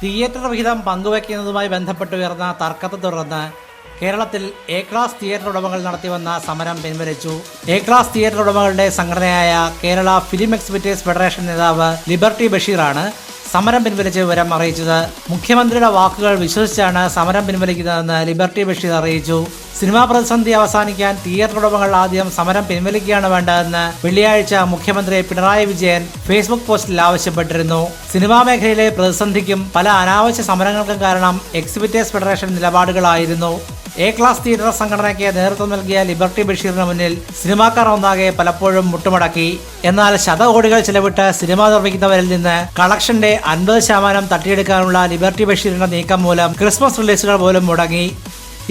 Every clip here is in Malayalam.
തിയേറ്റർ വിഹിതം പങ്കുവയ്ക്കുന്നതുമായി ബന്ധപ്പെട്ട് ഉയർന്ന തർക്കത്തെ തുടർന്ന് കേരളത്തിൽ എ ക്ലാസ് തിയേറ്റർ ഉടമകൾ നടത്തിവന്ന സമരം പിൻവലിച്ചു. എ ക്ലാസ് തിയേറ്റർ ഉടമകളുടെ സംഘടനയായ കേരള ഫിലിം എക്സിബിറ്റേഴ്സ് ഫെഡറേഷൻ നേതാവ് ലിബർട്ടി ബഷീറാണ് സമരം പിൻവലിച്ച വിവരം അറിയിച്ചത്. മുഖ്യമന്ത്രിയുടെ വാക്കുകൾ വിശ്വസിച്ചാണ് സമരം പിൻവലിക്കുന്നതെന്ന് ലിബർട്ടി ബഷീർ അറിയിച്ചു. സിനിമാ പ്രതിസന്ധി അവസാനിക്കാൻ തിയേറ്റർ ഉടമകൾ ആദ്യം സമരം പിൻവലിക്കുകയാണ് വേണ്ടതെന്ന് വെള്ളിയാഴ്ച മുഖ്യമന്ത്രി പിണറായി വിജയൻ ഫേസ്ബുക്ക് പോസ്റ്റിൽ ആവശ്യപ്പെട്ടിരുന്നു. സിനിമാ മേഖലയിലെ പ്രതിസന്ധിക്കും പല അനാവശ്യ സമരങ്ങൾക്കും കാരണം എക്സിബിറ്റേഴ്സ് ഫെഡറേഷൻ നിലപാടുകളായിരുന്നു. എ ക്ലാസ് തിയേറ്റർ സംഘടനയ്ക്ക് നേതൃത്വം നൽകിയ ലിബർട്ടി ബഷീറിന് മുന്നിൽ സിനിമാക്കാർ ഒന്നാകെ പലപ്പോഴും മുട്ടുമടക്കി. എന്നാൽ ശതകോടികൾ ചെലവിട്ട് സിനിമ നിർമ്മിക്കുന്നവരിൽ നിന്ന് കളക്ഷന്റെ അൻപത് ശതമാനം തട്ടിയെടുക്കാനുള്ള ലിബർട്ടി ബഷീറിന്റെ നീക്കം മൂലം ക്രിസ്മസ് റിലീസുകൾ പോലും മുടങ്ങി.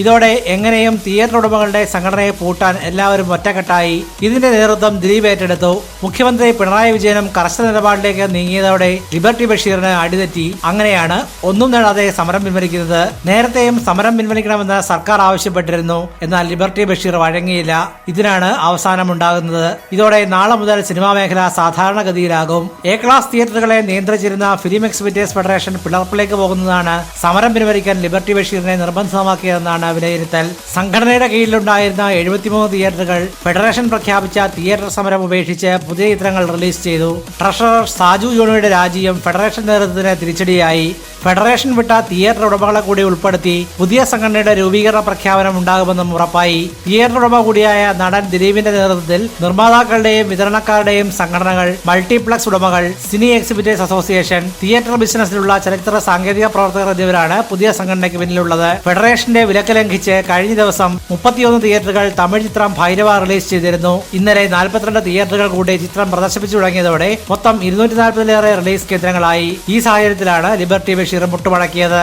ഇതോടെ എങ്ങനെയും തിയേറ്റർ ഉടമകളുടെ സംഘടനയെ പൂട്ടാൻ എല്ലാവരും ഒറ്റക്കെട്ടായി. ഇതിന്റെ നേതൃത്വം ദിലീപ് ഏറ്റെടുത്തു. മുഖ്യമന്ത്രി പിണറായി വിജയനും കർശന നിലപാടിലേക്ക് നീങ്ങിയതോടെ ലിബർട്ടി ബഷീറിന് അടിതെറ്റി. അങ്ങനെയാണ് ഒന്നും നേടാതെ സമരം പിൻവലിക്കുന്നത്. നേരത്തെയും സമരം പിൻവലിക്കണമെന്ന് സർക്കാർ ആവശ്യപ്പെട്ടിരുന്നു. എന്നാൽ ലിബർട്ടി ബഷീർ വഴങ്ങിയില്ല. ഇതിനാണ് അവസാനമുണ്ടാകുന്നത് ഇതോടെ നാളെ മുതൽ സിനിമാ മേഖല സാധാരണഗതിയിലാകും. എ ക്ലാസ് തിയേറ്ററുകളെ നിയന്ത്രിച്ചിരുന്ന ഫിലിം എക്സിബിറ്റേഴ്സ് ഫെഡറേഷൻ പിളർപ്പിലേക്ക് പോകുന്നതാണ് സമരം പിൻവലിക്കാൻ ലിബർട്ടി ബഷീറിനെ നിർബന്ധമാക്കിയതെന്നാണ് വിലയിരുത്തൽ. സംഘടനയുടെ കീഴിലുണ്ടായിരുന്ന എഴുപത്തിമൂന്ന് തിയേറ്ററുകൾ ഫെഡറേഷൻ പ്രഖ്യാപിച്ച തിയേറ്റർ സമരം ഉപേക്ഷിച്ച് പുതിയ ചിത്രങ്ങൾ റിലീസ് ചെയ്തു. ട്രഷറർ സാജു ജോണിയുടെ രാജിയും ഫെഡറേഷൻ നേതൃത്വത്തിന് തിരിച്ചടിയായി. ഫെഡറേഷൻ വിട്ട തിയേറ്റർ ഉടമകളെ കൂടി ഉൾപ്പെടുത്തി പുതിയ സംഘടനയുടെ രൂപീകരണ പ്രഖ്യാപനം ഉണ്ടാകുമെന്നും ഉറപ്പായി. തിയേറ്റർ ഉടമ കൂടിയായ നടൻ ദിലീപിന്റെ നേതൃത്വത്തിൽ നിർമ്മാതാക്കളുടെയും വിതരണക്കാരുടെയും സംഘടനകൾ മൾട്ടിപ്ലക്സ് ഉടമകൾ സിനി എക്സിബിറ്റേഴ്സ് അസോസിയേഷൻ തിയേറ്റർ ബിസിനസ്സിലുള്ള ചരിത്ര സാങ്കേതിക പ്രവർത്തകർ എന്നിവരാണ് പുതിയ സംഘടനയ്ക്ക് പിന്നിലുള്ളത്. ഫെഡറേഷന്റെ വിലക്ക് ലംഘിച്ച് കഴിഞ്ഞ ദിവസം മുപ്പത്തിയൊന്ന് തിയേറ്ററുകൾ തമിഴ് ചിത്രം ഭൈരവ റിലീസ് ചെയ്തിരുന്നു. ഇന്നലെ നാൽപ്പത്തിരണ്ട് തിയേറ്ററുകൾ കൂടി ചിത്രം പ്രദർശിപ്പിച്ചു തുടങ്ങിയതോടെ മൊത്തം ഇരുന്നൂറ്റി നാൽപ്പതിലേറെ റിലീസ് കേന്ദ്രങ്ങളായി. ഈ സാഹചര്യത്തിലാണ് ലിബർട്ടി ബഷീർ മുട്ടുമടക്കിയത്.